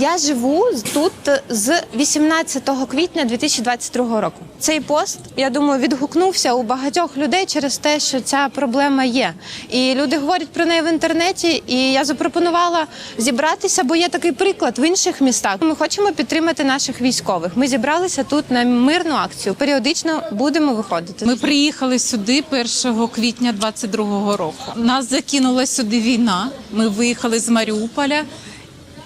Я живу тут з 18 квітня 2022 року. Цей пост, я думаю, відгукнувся у багатьох людей через те, що ця проблема є. І люди говорять про неї в інтернеті. І я запропонувала зібратися, бо є такий приклад в інших містах. Ми хочемо підтримати наших військових. Ми зібралися тут на мирну акцію. Періодично будемо виходити. Ми приїхали сюди 1 квітня 22-го року. Нас закинула сюди війна. Ми виїхали з Маріуполя.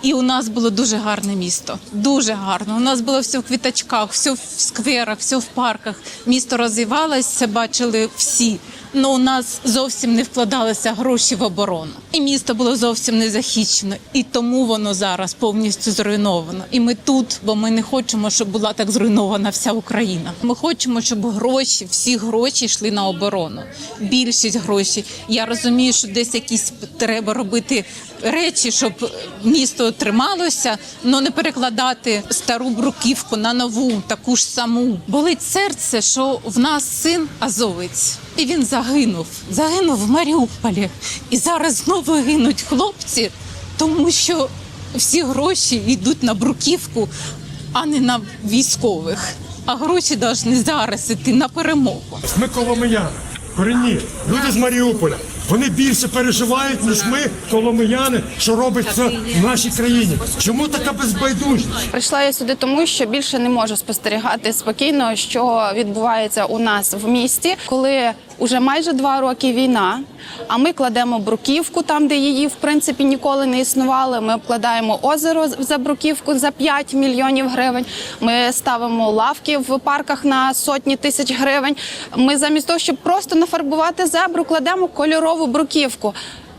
І у нас було дуже гарне місто. Дуже гарно. У нас було все в квіточках, все в скверах, все в парках. Місто розвивалося, бачили всі. але у нас зовсім не вкладалися гроші в оборону. І місто було зовсім не захищено. І тому воно зараз повністю зруйновано. І ми тут, бо ми не хочемо, щоб була так зруйнована вся Україна. Ми хочемо, щоб гроші, всі гроші йшли на оборону. Більшість грошей. Я розумію, що десь якісь треба робити речі, щоб місто трималося, але не перекладати стару бруківку на нову, таку ж саму. Болить серце, що в нас син азовець, і він загинув. Загинув в Маріуполі. І зараз знову гинуть хлопці, тому що всі гроші йдуть на бруківку, а не на військових. А гроші повинні зараз іти на перемогу. Ми коломияни, корінні, люди з Маріуполя. Вони більше переживають, ніж ми, коломияни, що робиться в нашій країні. Чому така безбайдужність? Прийшла я сюди, тому що більше не можу спостерігати спокійно, що відбувається у нас в місті, коли уже майже два роки війна. А ми кладемо бруківку там, де її в принципі ніколи не існувало. Ми обкладаємо озеро за бруківку за 5 мільйонів гривень. Ми ставимо лавки в парках на сотні тисяч гривень. Ми замість того, щоб просто нафарбувати зебру, кладемо кольорову бруківку.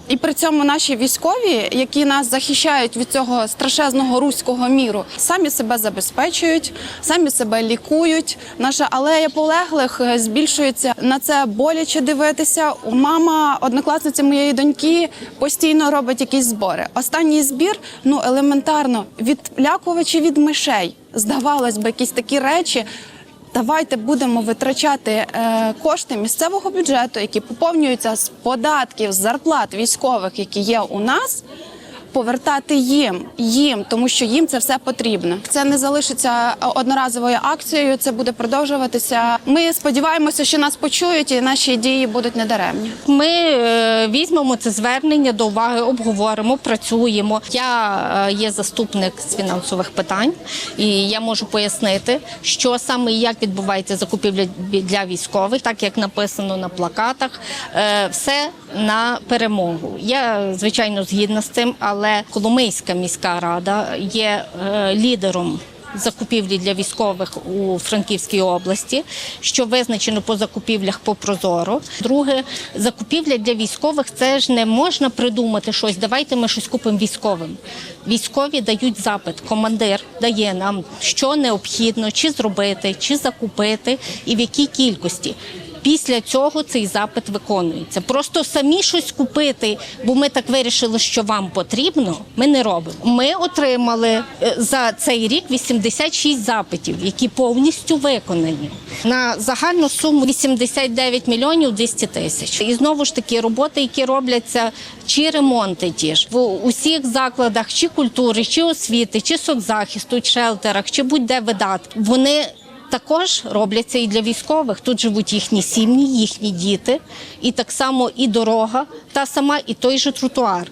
І при цьому наші військові, які нас захищають від цього страшезного руського міру, самі себе забезпечують, самі себе лікують. Наша алея полеглих е, збільшується. На це боляче дивитися. Мама, однокласниця моєї доньки, постійно робить якісь збори. Останній збір, ну елементарно, відлякувачі від мишей. Здавалось би, якісь такі речі. Давайте будемо витрачати е, кошти місцевого бюджету, які поповнюються з податків, з зарплат військових, які є у нас. Повертати їм, їм, тому що їм це все потрібно. Це не залишиться одноразовою акцією. Це буде продовжуватися. Ми сподіваємося, що нас почують, і наші дії будуть недаремні. Ми е, візьмемо це звернення до уваги, обговоримо, працюємо. Я е, є заступник з фінансових питань, і я можу пояснити, що саме і як відбувається закупівля для військових, так як написано на плакатах. Е, Все на перемогу. Я звичайно згідна з цим, але Коломийська міська рада є е, лідером закупівлі для військових у Франківській області, що визначено по закупівлях по Прозоро. Друге, закупівля для військових це ж не можна придумати щось. Давайте ми щось купимо військовим. Військові дають запит. Командир дає нам, що необхідно, чи зробити, чи закупити, і в якій кількості. Після цього цей запит виконується. Просто самі щось купити, бо ми так вирішили, що вам потрібно. Ми не робимо. Ми отримали е, за цей рік 86 запитів, які повністю виконані на загальну суму 89 мільйонів 200 тисяч. І знову ж таки роботи, які робляться, чи ремонти ті ж в усіх закладах, чи культури, чи освіти, чи соцзахисту, чи шелтерах, чи будь-де видатки. Вони також робляться і для військових. Тут живуть їхні сім'ї, їхні діти, і так само і дорога, та сама, і той же тротуар.